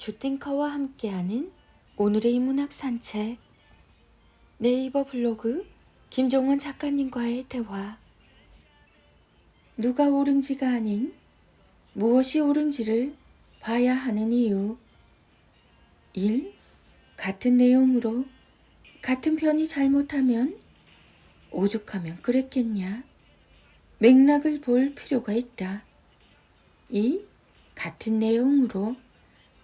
주띵커와 함께하는 오늘의 인문학 산책 네이버 블로그 김종원 작가님과의 대화 누가 옳은지가 아닌 무엇이 옳은지를 봐야 하는 이유 1. 같은 내용으로 같은 편이 잘못하면 오죽하면 그랬겠냐 맥락을 볼 필요가 있다 2. 같은 내용으로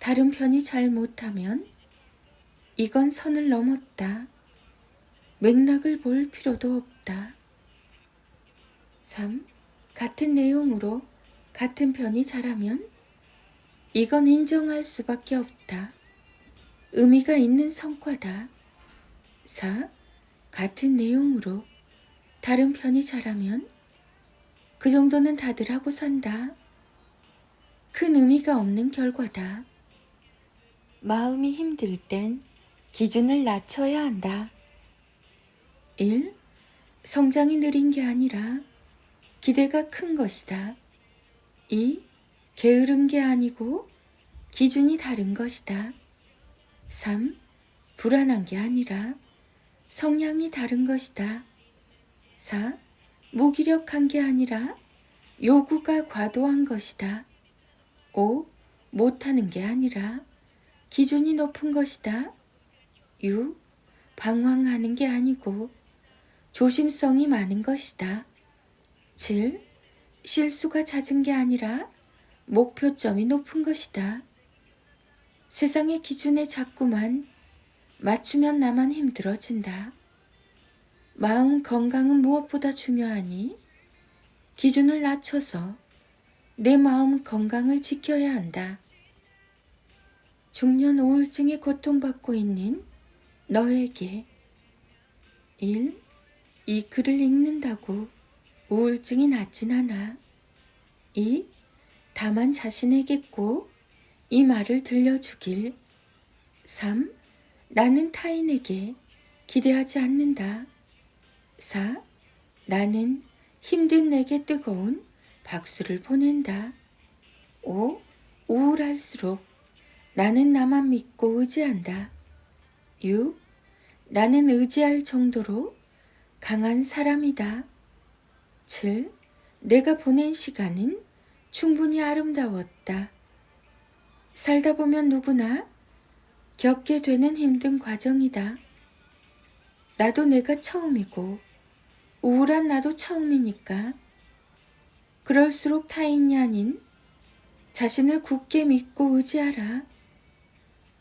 다른 편이 잘 못하면 이건 선을 넘었다. 맥락을 볼 필요도 없다. 3. 같은 내용으로 같은 편이 잘하면 이건 인정할 수밖에 없다. 의미가 있는 성과다. 4. 같은 내용으로 다른 편이 잘하면 그 정도는 다들 하고 산다. 큰 의미가 없는 결과다. 마음이 힘들 땐 기준을 낮춰야 한다. 1. 성장이 느린 게 아니라 기대가 큰 것이다. 2. 게으른 게 아니고 기준이 다른 것이다. 3. 불안한 게 아니라 성향이 다른 것이다. 4. 무기력한 게 아니라 요구가 과도한 것이다. 5. 못하는 게 아니라 기준이 높은 것이다. 6. 방황하는 게 아니고 조심성이 많은 것이다. 7. 실수가 잦은 게 아니라 목표점이 높은 것이다. 세상의 기준에 자꾸만 맞추면 나만 힘들어진다. 마음 건강은 무엇보다 중요하니 기준을 낮춰서 내 마음 건강을 지켜야 한다. 중년 우울증에 고통받고 있는 너에게 1. 이 글을 읽는다고 우울증이 낫진 않아. 2. 다만 자신에게 꼭 이 말을 들려주길. 3. 나는 타인에게 기대하지 않는다. 4. 나는 힘든 내게 뜨거운 박수를 보낸다. 5. 우울할수록 나는 나만 믿고 의지한다. 6. 나는 의지할 정도로 강한 사람이다. 7. 내가 보낸 시간은 충분히 아름다웠다. 살다 보면 누구나 겪게 되는 힘든 과정이다. 나도 내가 처음이고 우울한 나도 처음이니까 그럴수록 타인이 아닌 자신을 굳게 믿고 의지하라.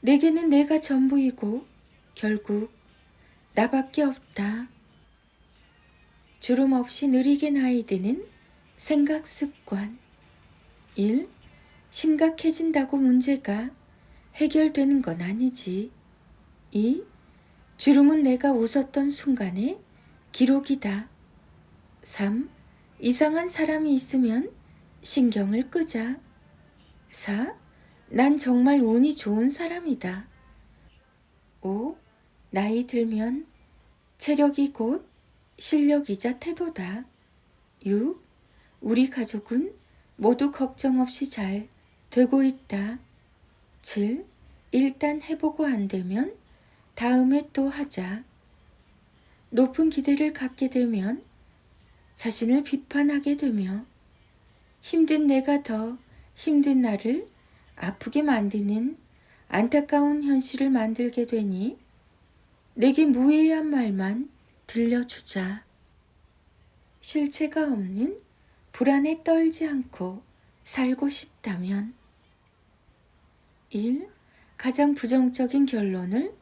내게는 내가 전부이고 결국 나밖에 없다. 주름 없이 느리게 나이 드는 생각 습관. 1. 심각해진다고 문제가 해결되는 건 아니지. 2. 주름은 내가 웃었던 순간의 기록이다. 3. 이상한 사람이 있으면 신경을 끄자. 4. 난 정말 운이 좋은 사람이다. 5. 나이 들면 체력이 곧 실력이자 태도다. 6. 우리 가족은 모두 걱정 없이 잘 되고 있다. 7. 일단 해보고 안 되면 다음에 또 하자. 높은 기대를 갖게 되면 자신을 비판하게 되며 힘든 내가 더 힘든 나를 아프게 만드는 안타까운 현실을 만들게 되니 내게 무해한 말만 들려주자. 실체가 없는 불안에 떨지 않고 살고 싶다면 1. 가장 부정적인 결론을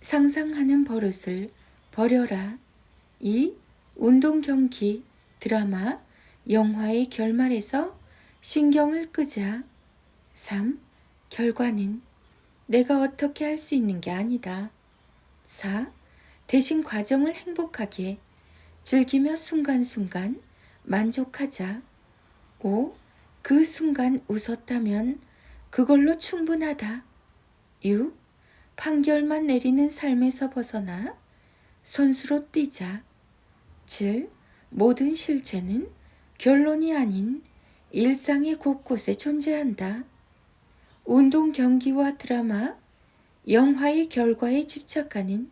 상상하는 버릇을 버려라. 2. 운동 경기, 드라마, 영화의 결말에서 신경을 끄자. 3. 결과는 내가 어떻게 할 수 있는 게 아니다. 4. 대신 과정을 행복하게 즐기며 순간순간 만족하자. 5. 그 순간 웃었다면 그걸로 충분하다. 6. 판결만 내리는 삶에서 벗어나 선수로 뛰자. 7. 모든 실체는 결론이 아닌 일상의 곳곳에 존재한다. 운동 경기와 드라마, 영화의 결과에 집착하는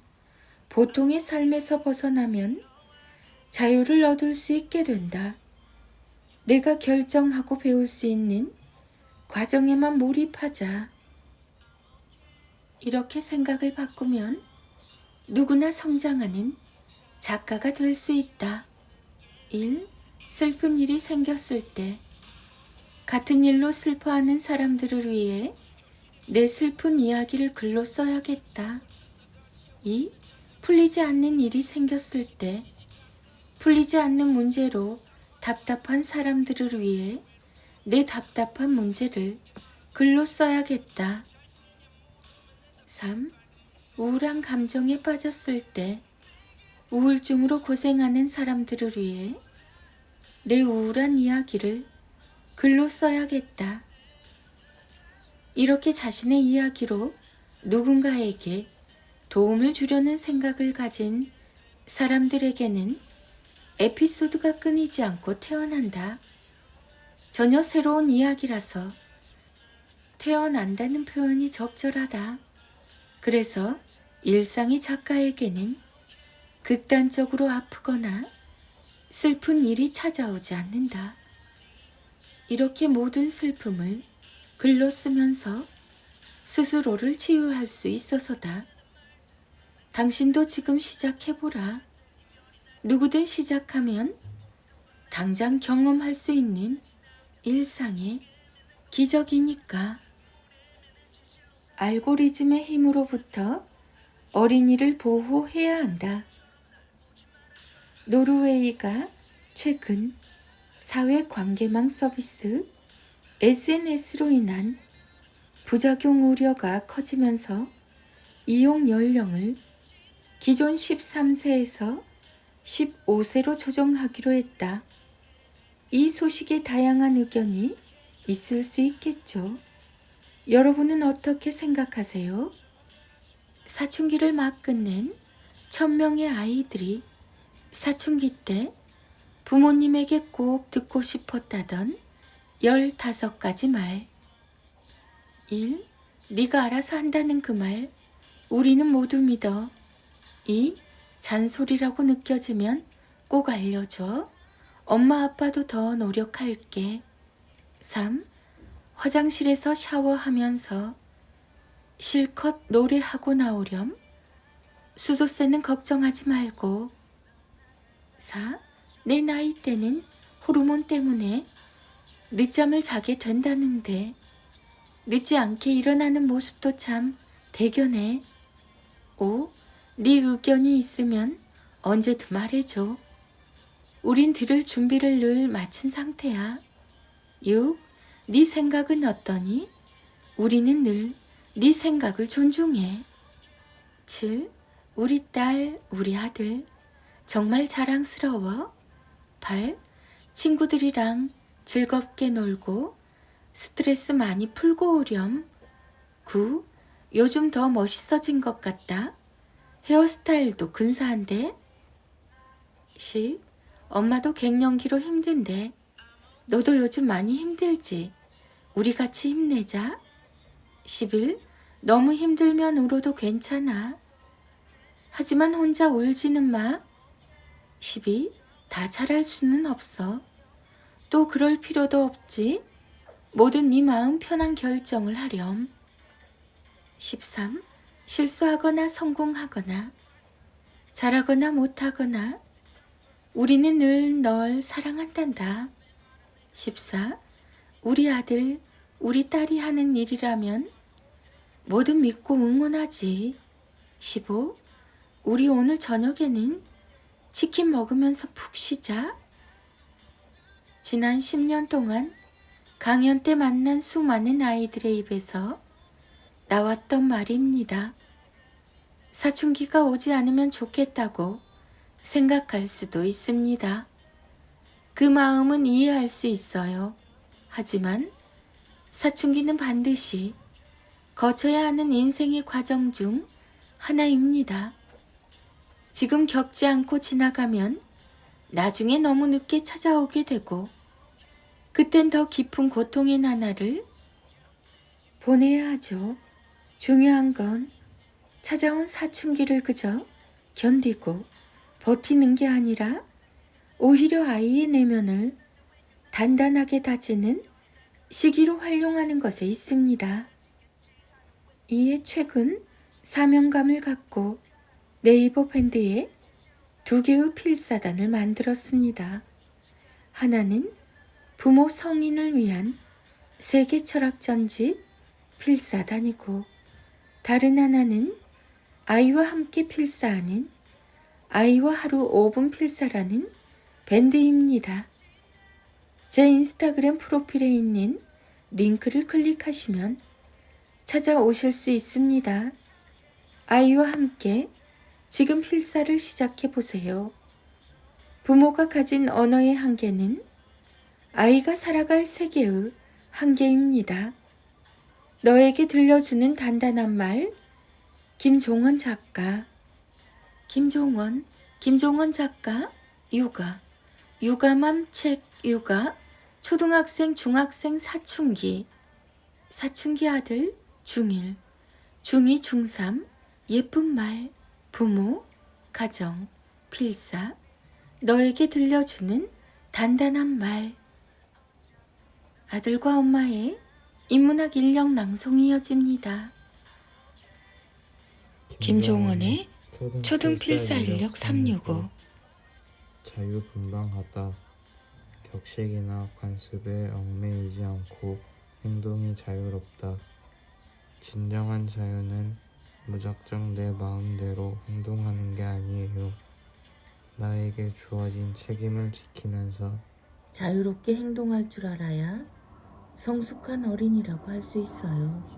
보통의 삶에서 벗어나면 자유를 얻을 수 있게 된다. 내가 결정하고 배울 수 있는 과정에만 몰입하자. 이렇게 생각을 바꾸면 누구나 성장하는 작가가 될 수 있다. 1. 슬픈 일이 생겼을 때 같은 일로 슬퍼하는 사람들을 위해 내 슬픈 이야기를 글로 써야겠다. 2. 풀리지 않는 일이 생겼을 때 풀리지 않는 문제로 답답한 사람들을 위해 내 답답한 문제를 글로 써야겠다. 3. 우울한 감정에 빠졌을 때 우울증으로 고생하는 사람들을 위해 내 우울한 이야기를 글로 써야겠다. 이렇게 자신의 이야기로 누군가에게 도움을 주려는 생각을 가진 사람들에게는 에피소드가 끊이지 않고 태어난다. 전혀 새로운 이야기라서 태어난다는 표현이 적절하다. 그래서 일상이 작가에게는 극단적으로 아프거나 슬픈 일이 찾아오지 않는다. 이렇게 모든 슬픔을 글로 쓰면서 스스로를 치유할 수 있어서다. 당신도 지금 시작해보라. 누구든 시작하면 당장 경험할 수 있는 일상의 기적이니까. 알고리즘의 힘으로부터 어린이를 보호해야 한다. 노르웨이가 최근 사회 관계망 서비스 SNS로 인한 부작용 우려가 커지면서 이용 연령을 기존 13세에서 15세로 조정하기로 했다. 이 소식에 다양한 의견이 있을 수 있겠죠. 여러분은 어떻게 생각하세요? 사춘기를 막 끝낸 천명의 아이들이 사춘기 때 부모님에게 꼭 듣고 싶었다던 15가지 말. 1. 네가 알아서 한다는 그 말 우리는 모두 믿어. 2. 잔소리라고 느껴지면 꼭 알려줘. 엄마 아빠도 더 노력할게. 3. 화장실에서 샤워하면서 실컷 노래하고 나오렴. 수도세는 걱정하지 말고. 4. 내 나이 때는 호르몬 때문에 늦잠을 자게 된다는데 늦지 않게 일어나는 모습도 참 대견해. 5. 네 의견이 있으면 언제든 말해줘. 우린 들을 준비를 늘 마친 상태야. 6. 네 생각은 어떠니? 우리는 늘 네 생각을 존중해. 7. 우리 딸, 우리 아들 정말 자랑스러워. 8. 친구들이랑 즐겁게 놀고 스트레스 많이 풀고 오렴. 9. 요즘 더 멋있어진 것 같다. 헤어스타일도 근사한데. 10. 엄마도 갱년기로 힘든데. 너도 요즘 많이 힘들지? 우리 같이 힘내자. 11. 너무 힘들면 울어도 괜찮아. 하지만 혼자 울지는 마. 12. 다 잘할 수는 없어. 또 그럴 필요도 없지. 모든 네 마음 편한 결정을 하렴. 13. 실수하거나 성공하거나 잘하거나 못하거나 우리는 늘 널 사랑한단다. 14. 우리 아들, 우리 딸이 하는 일이라면 모두 믿고 응원하지. 15. 우리 오늘 저녁에는 치킨 먹으면서 푹 쉬자. 지난 10년 동안 강연 때 만난 수많은 아이들의 입에서 나왔던 말입니다. 사춘기가 오지 않으면 좋겠다고 생각할 수도 있습니다. 그 마음은 이해할 수 있어요. 하지만 사춘기는 반드시 거쳐야 하는 인생의 과정 중 하나입니다. 지금 겪지 않고 지나가면 나중에 너무 늦게 찾아오게 되고 그땐 더 깊은 고통의 나날을 보내야 하죠. 중요한 건 찾아온 사춘기를 그저 견디고 버티는 게 아니라 오히려 아이의 내면을 단단하게 다지는 시기로 활용하는 것에 있습니다. 이에 최근 사명감을 갖고 네이버 밴드에 두 개의 필사단을 만들었습니다. 하나는 부모 성인을 위한 세계 철학 전집 필사단이고 다른 하나는 아이와 함께 필사하는 아이와 하루 5분 필사라는 밴드입니다. 제 인스타그램 프로필에 있는 링크를 클릭하시면 찾아오실 수 있습니다. 아이와 함께 지금 필사를 시작해 보세요. 부모가 가진 언어의 한계는 아이가 살아갈 세계의 한계입니다. 너에게 들려주는 단단한 말, 김종원 작가. 김종원, 김종원 작가, 육아. 육아맘 책 육아, 초등학생, 중학생 사춘기. 사춘기 아들, 중1, 중2, 중3, 예쁜 말, 부모, 가정, 필사, 너에게 들려주는 단단한 말. 아들과 엄마의 인문학 인력 낭송이 이어집니다. 김종원의 초등 필사 인력 365 자유분방하다. 격식이나 관습에 얽매이지 않고 행동이 자유롭다. 진정한 자유는 무작정 내 마음대로 행동하는 게 아니에요. 나에게 주어진 책임을 지키면서 자유롭게 행동할 줄 알아야 성숙한 어린이라고 할 수 있어요.